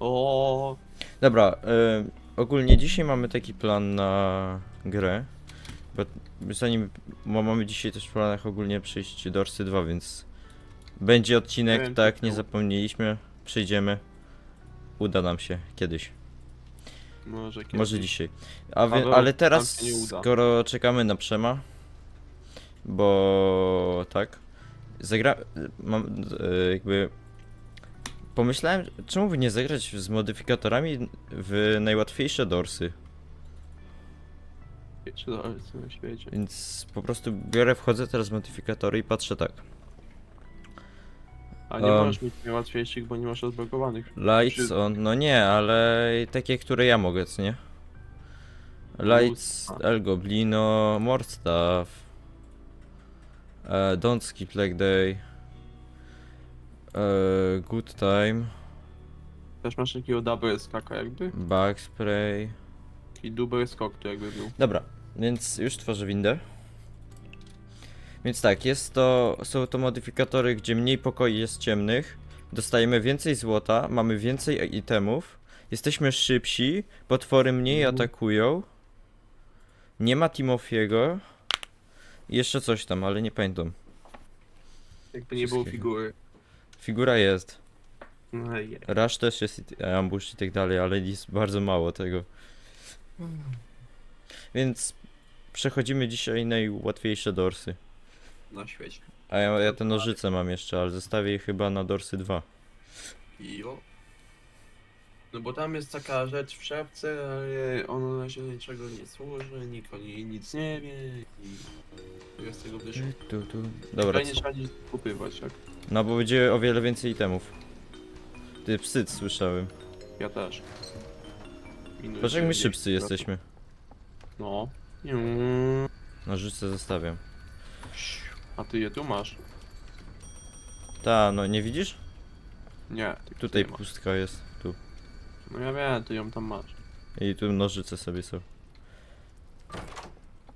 O, Dobra, y, ogólnie dzisiaj mamy taki plan na grę. Bo zanim mamy dzisiaj też w planach ogólnie przejść Dorsy 2, więc będzie odcinek, Wiem, tak, nie zapomnieliśmy. Przejdziemy. Uda nam się kiedyś. może kiedyś. Może dzisiaj. A wie, Paweł, ale nam teraz, się nie uda. skoro czekamy na Przema, bo tak, zagra... mam e, jakby... Pomyślałem, czemu by nie zagrać z modyfikatorami w najłatwiejsze dorsy, Czy to jest na świecie? więc po prostu biorę, wchodzę teraz w modyfikatory i patrzę tak. A nie Um. możesz mieć najłatwiejszych, bo nie masz odblokowanych. Lights Czy- on, no nie, ale takie, które ja mogę, co nie? Lights. El Goblino, More Stuff, e, Don't Skip Leg Day, e, Good Time, Też masz takiego double skaka jakby? Bug Spray. Taki double skok to jakby był. Dobra, więc już tworzę windę. Więc tak, jest to, są to modyfikatory, gdzie mniej pokoi jest ciemnych, dostajemy więcej złota, mamy więcej itemów, jesteśmy szybsi, potwory mniej Mhm. atakują, nie ma Timofiego i jeszcze coś tam, ale nie pamiętam. Jakby nie było Wszystkiego. figury. Figura jest, No i Rush też jest, i- ambush i tak dalej, ale jest bardzo mało tego. Więc przechodzimy dzisiaj najłatwiejsze dorsy. na świecie. A ja, ja te nożyce mam jeszcze, ale zostawię je chyba na Dorsy 2. Jo. No bo tam jest taka rzecz w szafce, ale ona na razie niczego nie służy, nikt o niej nic nie wie i jest z tego wyszło. Tu, tu. Dobra, nie co? trzeba nic kupywać, jak no bo będzie o wiele więcej itemów. Ty psyt słyszałem. ja też. Minus Patrz jak my 90%. szybcy jesteśmy. No. Mm. Nożyce zostawiam. A ty je tu masz? Ta, no nie widzisz? Nie. Ty Tutaj nie masz. pustka jest. Tu. No ja wiem, ty ją tam masz. I tu nożyce sobie są.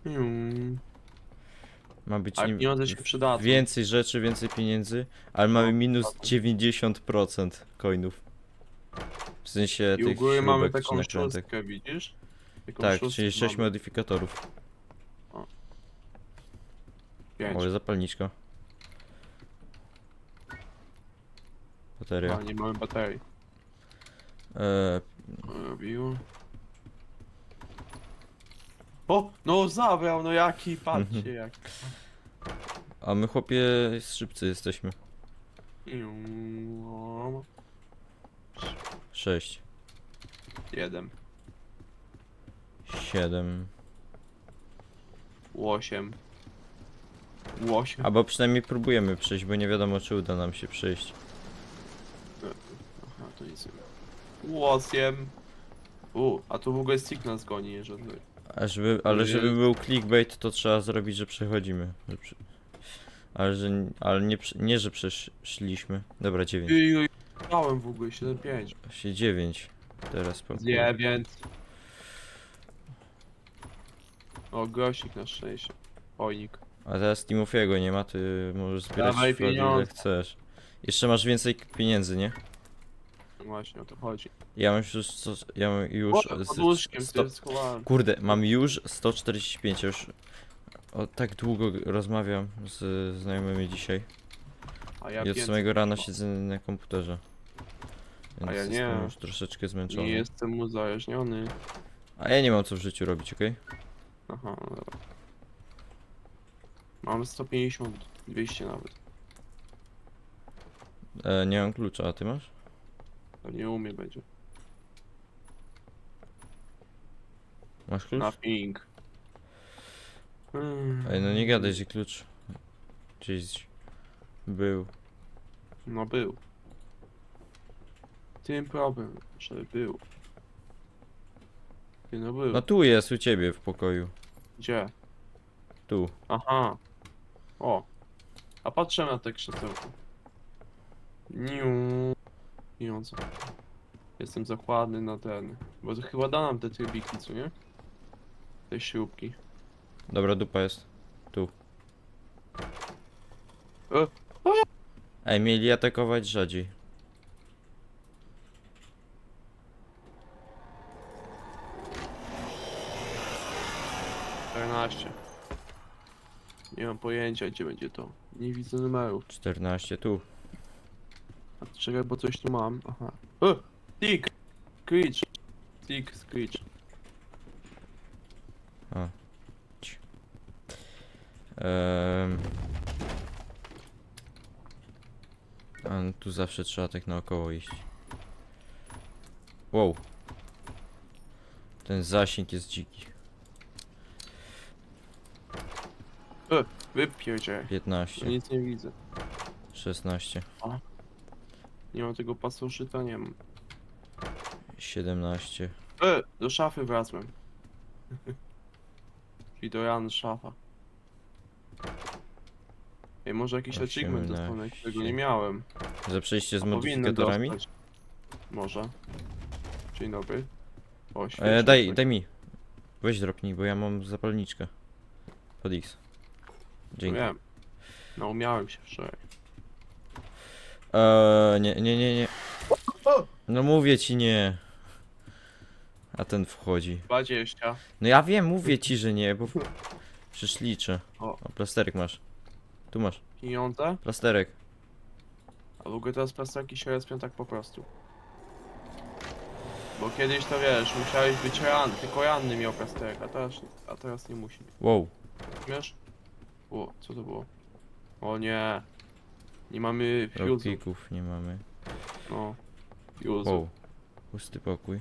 Mm. Ma być A pieniądze się przydadzą. więcej rzeczy, więcej pieniędzy, ale mamy No, minus przydadzą. 90% coinów. W sensie I u tych góry mamy śrubek czy taką nakrętek. szóstkę, widzisz? Taką Tak, szóstkę czyli 6 mamy. modyfikatorów. Pięć. O, zapalniczka. Bateria. A, nie mamy baterii. E, Robił. O, no zabrał, no jaki, patrzcie Mhm. jak. a my chłopie szybcy jesteśmy. Iu, 6, Jeden, 7. osiem. Osiem. Albo przynajmniej próbujemy przejść, bo nie wiadomo czy uda nam się przejść. Aha, to nic nie ma. Osiem. U, a tu w ogóle stick nas goni, jeżeli... A żeby, ale żeby był clickbait, to trzeba zrobić, że przechodzimy. Że przy... Ale że ale nie, nie, że przeszliśmy. Dobra, 9. Iu, dałem w ogóle, 7-5. Się 9. Teraz po. Dziewięć. O, grosik na szczęście. Ojnik. A teraz Timofiego nie ma, ty możesz zbierać Dawaj flagi ile pieniądze. chcesz. Jeszcze masz więcej pieniędzy, nie? Właśnie o to chodzi. Ja mam już, co, ja mam już pod łóżkiem sto, ty schowałem. Kurde, mam już 145, ja już o, tak długo g- rozmawiam z znajomymi dzisiaj. A ja I od samego rana siedzę na komputerze. Więc A ja jestem nie. już troszeczkę zmęczony. Nie jestem uzależniony. A ja nie mam co w życiu robić, okej? Aha, no dobra. Mam 150, 200 nawet. E, Nie mam klucza, a ty masz? To nie umie będzie. Masz klucz? Na ping. Hmm. Ej, no nie gadaj, że klucz gdzieś był. No był. Tym problem, że był. Ty no był. No tu jest, u ciebie w pokoju. Gdzie? Tu. Aha. O. A patrzę na te krzesełko. Niu. Pieniądze. Jestem zakładny na ten. Bo to chyba da nam te trybiki, co nie? tej śrubki. Dobra, dupa jest. Tu. Ej, mieli atakować rzadziej. Czternaście. Nie mam pojęcia gdzie będzie to. Nie widzę numerów. 14, tu. A czekaj, bo coś tu mam. Aha. E, tick! Screech! Tick, screech. A no tu zawsze trzeba tak naokoło iść. Wow. Ten zasięg jest dziki. Wypierdzie. 15, Nic nie widzę. 16, Nie mam tego pasożyta, nie mam. 17. E, do szafy wracłem. Czyli do ran szafa. Ej, może jakiś achievement dostanę, 18. którego nie miałem. Za przejście z A powinienem modyfikatorami? dostać. Może. Dzień dobry. O, E, świetnie, daj, daj mi. Weź dropnij, bo ja mam zapalniczkę. Pod X. Dzięki. Wiem. No, umiałem się wczoraj. Eee, nie, nie, nie, nie. No mówię ci nie. A ten wchodzi. 20. No ja wiem, mówię ci, że nie, bo przecież liczę. O. O, plasterek masz. Tu masz, Pieniądze? plasterek. A w ogóle teraz plasterki się respią tak po prostu. Bo kiedyś to wiesz, musiałeś być ranny, tylko ranny miał plasterek, a teraz, a teraz nie musi. Wow. Wiesz? O, co to było? O nie. Nie mamy fuse'u. Rokików nie mamy. No. Fuse'u. Wow. Pusty pokój.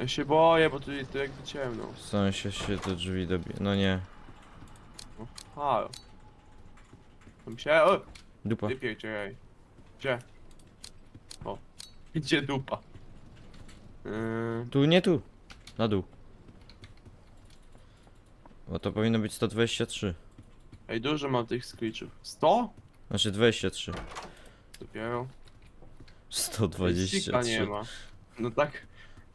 Ja się boję, bo tu, tu jakby ciemno. Sąsiad się do drzwi dobie. No nie. No, halo. Tam się... O! Dupa. Wypierdzielaj. Gdzie? O. Gdzie dupa? Yy, Tu, nie tu. Na dół. Bo to powinno być 123. ej, dużo mam tych screechów. 100? Znaczy 23. Dopiero. 123. nie ma. No tak,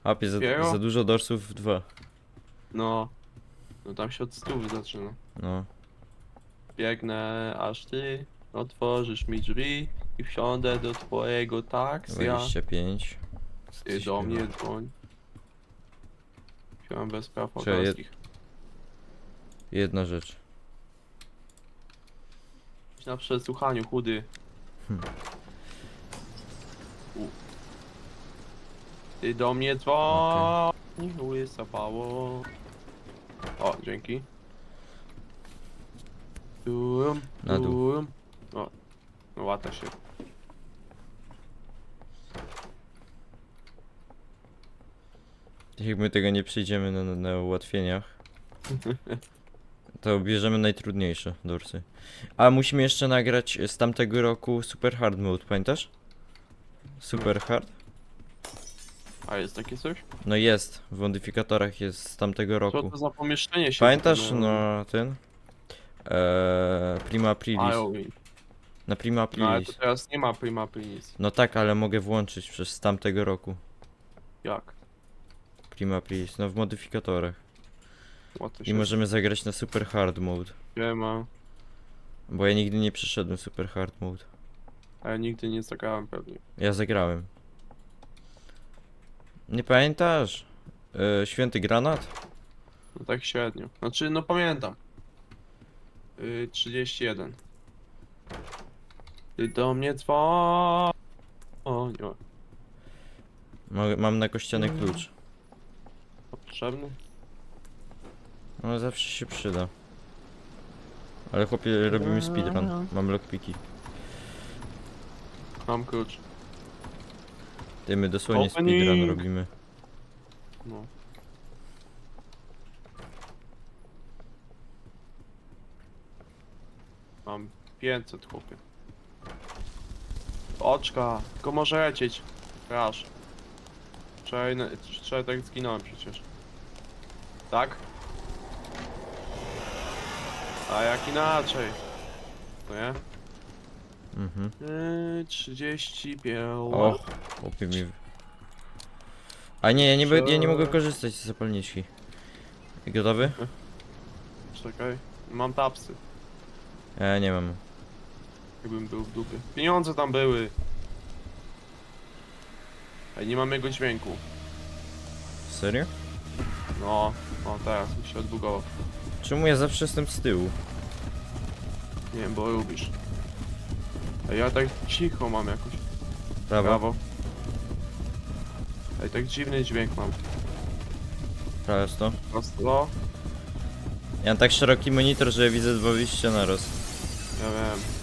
Apie, za, Dopiero? za dużo dorsów w 2. no. No tam się od stówy zaczyna. No. Biegnę, aż ty otworzysz mi drzwi i wsiądę do twojego taksja. 25. Ty do mnie dzwoń. Wsiąłem bez praw autorskich. Jedna rzecz. Na przesłuchaniu, chudy. Hmm. U. Ty do mnie dzwoń, łysa pało. O, dzięki. Turum, Na dół. O, no łata się. Jak my tego nie przejdziemy na, na, na ułatwieniach, to bierzemy najtrudniejsze dorsy. A musimy jeszcze nagrać z tamtego roku Super Hard Mode, pamiętasz? Super Hard? A jest takie coś? No jest, w modyfikatorach jest z tamtego Co roku. to za pomieszczenie się Pamiętasz no ten? Eee, Prima Aprilis. Halloween. Na Prima No ale Aprilis. to teraz nie ma prima aprilis. No tak, ale mogę włączyć przez z tamtego roku. Jak? Prima Aprilis, no w modyfikatorach. I możemy zagrać na Super Hard Mode. Nie ma. Bo ja nigdy nie przeszedłem Super Hard Mode. A ja nigdy nie zagrałem pewnie. Ja zagrałem. Nie pamiętasz? E, święty granat? No tak średnio. Znaczy, no pamiętam. Yy, 31. Ty do mnie dzwoń. O, nie ma. Mogę- Mam na kościany Mm. klucz. Potrzebny? No zawsze się przyda. Ale chłopie, robimy speedrun. Mam lockpiki. Mam klucz. Ty, my dosłownie Opening. speedrun robimy. No. Mam 500 chłopie. Oczka, tylko może lecieć. Crash. Wczoraj, na- wczoraj tak zginąłem przecież. Tak? A jak inaczej? No nie? Mhm. Yy, 35. O, chłopie mi... A nie, ja nie, be- ja nie mogę korzystać z zapalniczki. Gotowy? Czekaj. Mam tapsy. Ja nie mam. Jakbym był w dupie. Pieniądze tam były. Ej, nie mam jego dźwięku. Serio? No, O, teraz mi się odbugował. Czemu ja zawsze jestem z tyłu? Nie wiem, bo lubisz. A ja tak cicho mam jakoś. Prawo. Brawo. Ej, tak dziwny dźwięk mam. Prawo jest to. Prosto. Ja mam tak szeroki monitor, że widzę dwa wyjścia naraz. Ja wiem.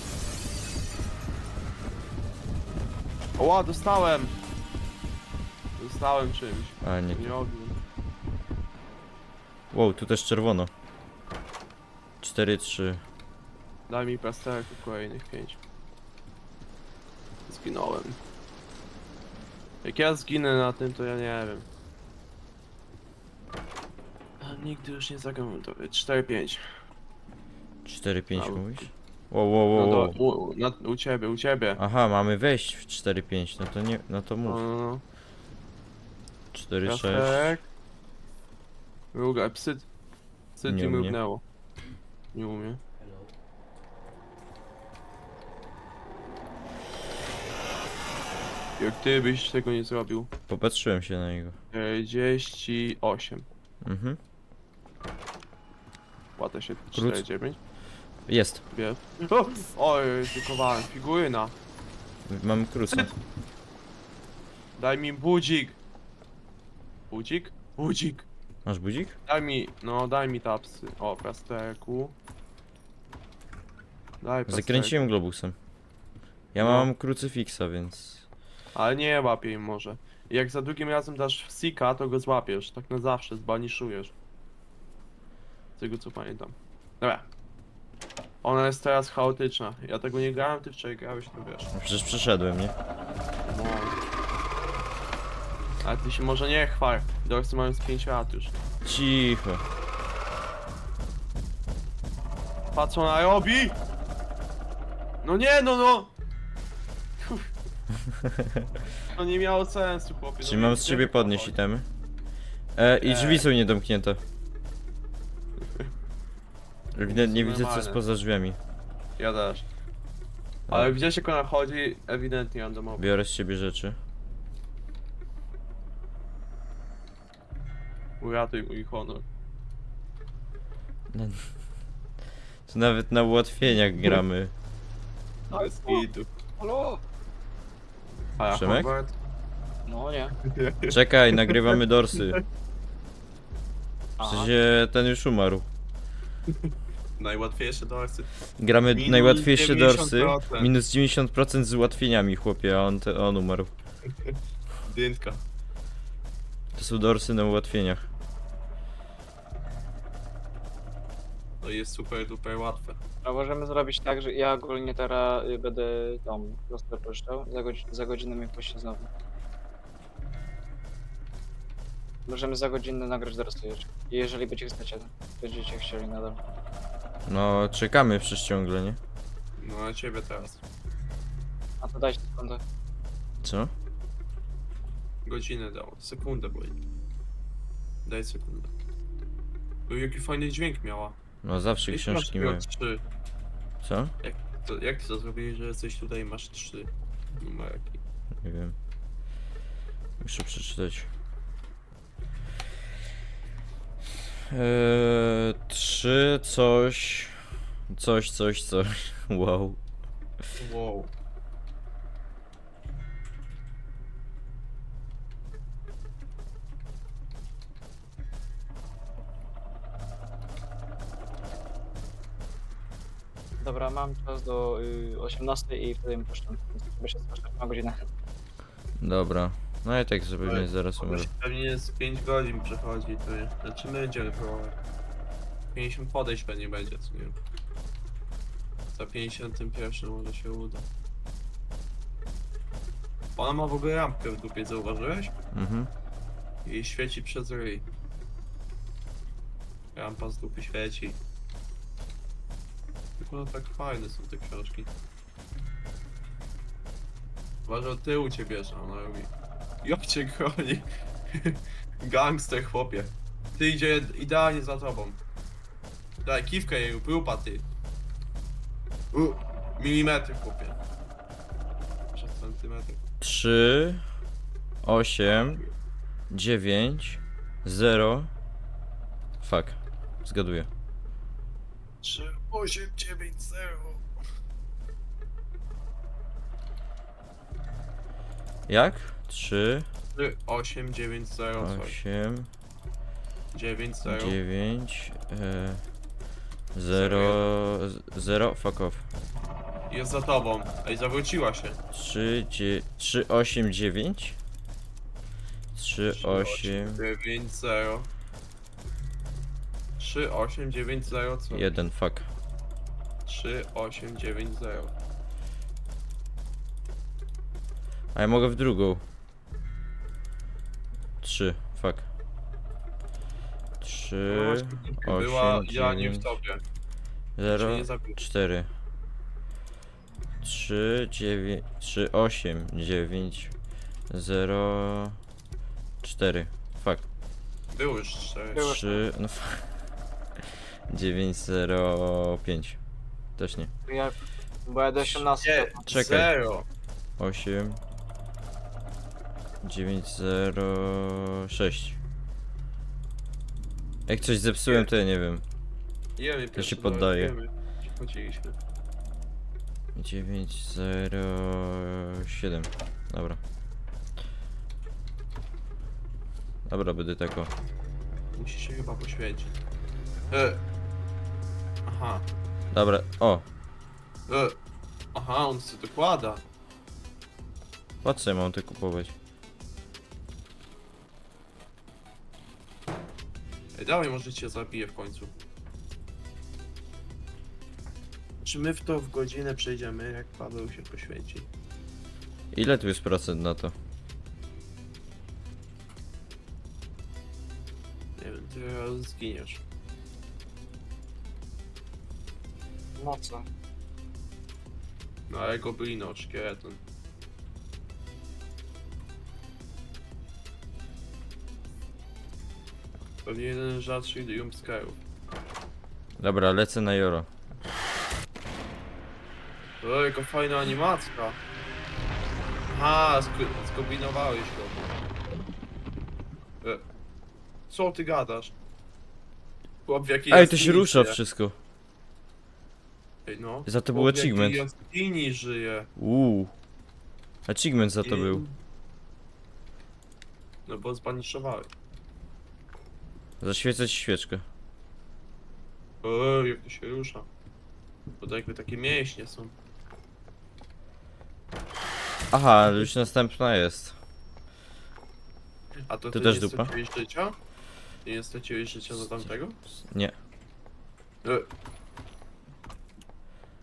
Oła, dostałem! Dostałem czymś. A nie. Nie ogniem. Wow, tu też czerwono. 4-3. Daj mi plasterek kolejnych pięć. Zginąłem. Jak ja zginę na tym, to ja nie wiem. A nigdy już nie zagram to 4-5. 4-5 Mały. mówisz? Wow, wow, wow, No wow. to u, na, u ciebie, u ciebie. Aha, mamy wejść w 4-5, no to nie, no to No, mów. no, no. 4-6. Plasterek. Druga, psy. Psy Nie umie. mrugnęło. Nie umie. Jak ty byś tego nie zrobił? Popatrzyłem się na niego. 48. Mhm. Płata się Krót. 49. Jest. O! Oj, tykowałem. Figuryna. Mamy króca. Daj mi budzik. Budzik? Budzik. Masz budzik? Daj mi, no daj mi tapsy. O, plasterku. Daj plasterku. Zakręciłem globusem. Ja No. mam krucyfiksa, więc... Ale nie łapię im może. Jak za drugim razem dasz sika, to go złapiesz. Tak na zawsze, zbaniszujesz. Z tego co pamiętam. Dobra. Ona jest teraz chaotyczna. Ja tego nie grałem, ty wczoraj grałeś, to wiesz. No Przecież przeszedłem, nie? No. Ale ty się może nie chwal. Dorsy mają z 5 lat już. Cicho. Patrz ona robi! No nie, no no! To nie miało sensu, chłopie. no Czyli mam z ciebie podnieść to itemy. E, I drzwi są niedomknięte. Ewidentnie są widzę co jest normalne. poza drzwiami. Ja też. Ale widziałeś jak ona chodzi, ewidentnie randomowo. Biorę z ciebie rzeczy. Uratuj mój honor. Tu nawet na ułatwieniach gramy. Ale skitu. Halo? A ja Przemek? Hogwart? No nie. Czekaj, nagrywamy dorsy. W Aha. sensie ten już umarł. Najłatwiejsze dorsy. Gramy Minus najłatwiejsze dorsy. 90%. Minus 90% z ułatwieniami, chłopie, a on, te, on umarł. Dynka. To są dorsy na ułatwieniach. I jest super duper łatwe. A możemy zrobić tak, że ja ogólnie teraz y, będę tą prostę puszczał. Za, za godzinę mi puści znowu. Możemy za godzinę nagrać. I jeżeli będzie chcecie, będziecie chcieli nadal. No, czekamy przecież ciągle, nie? No na ciebie teraz. A to dajcie sekundę. Co? Godzinę dało. Sekundę boli. Daj sekundę. O, jaki fajny dźwięk miała. No zawsze Jeśli książki mają. trzy. Co? To, jak ty to zrobiłeś, że jesteś tutaj i masz trzy numerki? Nie wiem. Muszę przeczytać. Eee, trzy, coś. Coś, coś, coś. Wow. Wow. Dobra, mam czas do y, 18 i wtedy mi puszczam. Chyba się strasznie na godzinę. Dobra. No i tak sobie pewnie zaraz umrę. Pewnie- Pewnie z 5 godzin przechodzi, to jest. Znaczy my będziemy próbować. 50 podejść pewnie będzie, co nie wiem. Za 51 może się uda. Ona ma w ogóle rampkę w dupie, zauważyłeś? Mhm. I świeci przez ryj. Rampa z dupy świeci. Tylko no tak fajne są te książki. Uważaj, od tyłu cię bierze, ona robi. Jak cię chroni. Gangster chłopie. Ty idzie idealnie za tobą. Daj, kiwkę jej, próba ty. U, milimetry chłopie. Przez centymetr. Trzy, osiem, dziewięć, zero, Fuck. Zgaduję. 3, 8, 9, 0. Jak? 3, 3, 8, 9, 0, 8, 9, 0. 9, e, 0, 0, fuck off. Jest za tobą. Ej, zawróciła się. 3, 3, 8, 9. 3, 8, 9, 0. 3, 8, 9, 0, co? 1, fuck. 3, 8, 9, 0. A ja mogę w drugą. 3, Była osiem, ja nie w dziewięć. tobie. Cię 0, nie zabił. 4. 3, 9, 3, 8, 9, 0, 4. Fuck. Było już 4. Było. 3, no fuck. 9, 0, 5. Też nie. Ja, bo ja do 18. Nie, Czekaj. 0. 8, 9, 0, 6. Jak coś zepsułem, to ja nie wiem. Jemy Ja się poddaję. Chodziliśmy. 9, 0, 7. Dobra. Dobra, będę tak tako. Musi się chyba poświęcić. E. Aha. Dobra, o, E. Aha, on sobie dokłada. po co ja mam to kupować? Ej, dawaj, może cię zabiję w końcu. Czy my w to w godzinę przejdziemy, jak Paweł się poświęci? Ile tu jest procent na to? Nie wiem, ty zginiesz. No co? No ale goblino, szkieleton. Pewnie jeden z rzadszych jumpscare'ów. Dobra, lecę na Joro. O, jaka fajna animacka. Aha, sk- skombinowałeś go. E. Co ty gadasz? Chłop w jakiej Ej, to się jaskini rusza żyje. wszystko. Ej, no. Za to był Chłop w jakiej achievement. jaskini żyje. Uuu. Achievement za to I- był. No bo zbaniszowałeś. Zaświecać świeczkę. Oj, jak to się rusza. Bo to jakby takie mięśnie są. Aha, ale już następna jest. A to Ty ty też nie dupa? straciłeś życia? Ty nie straciłeś życia za tamtego? Nie, E,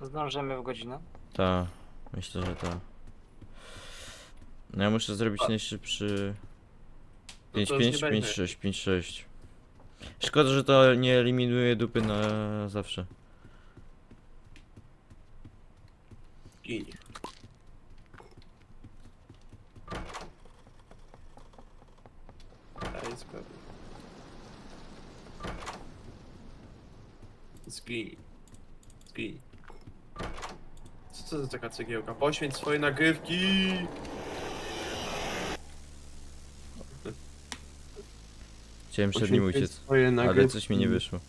Zdążymy w godzinę. ta. Myślę, że ta. No ja muszę zrobić najszybszy. no to już nie 5-5, będzie. 5-6, 5-6. Szkoda, że to nie eliminuje dupy na zawsze. Sprawę. Zginij. Zginij. Co to za taka cegiełka? Poświęć swoje nagrywki! Chciałem przed nim uciec, swoje ale coś mi nie wyszło.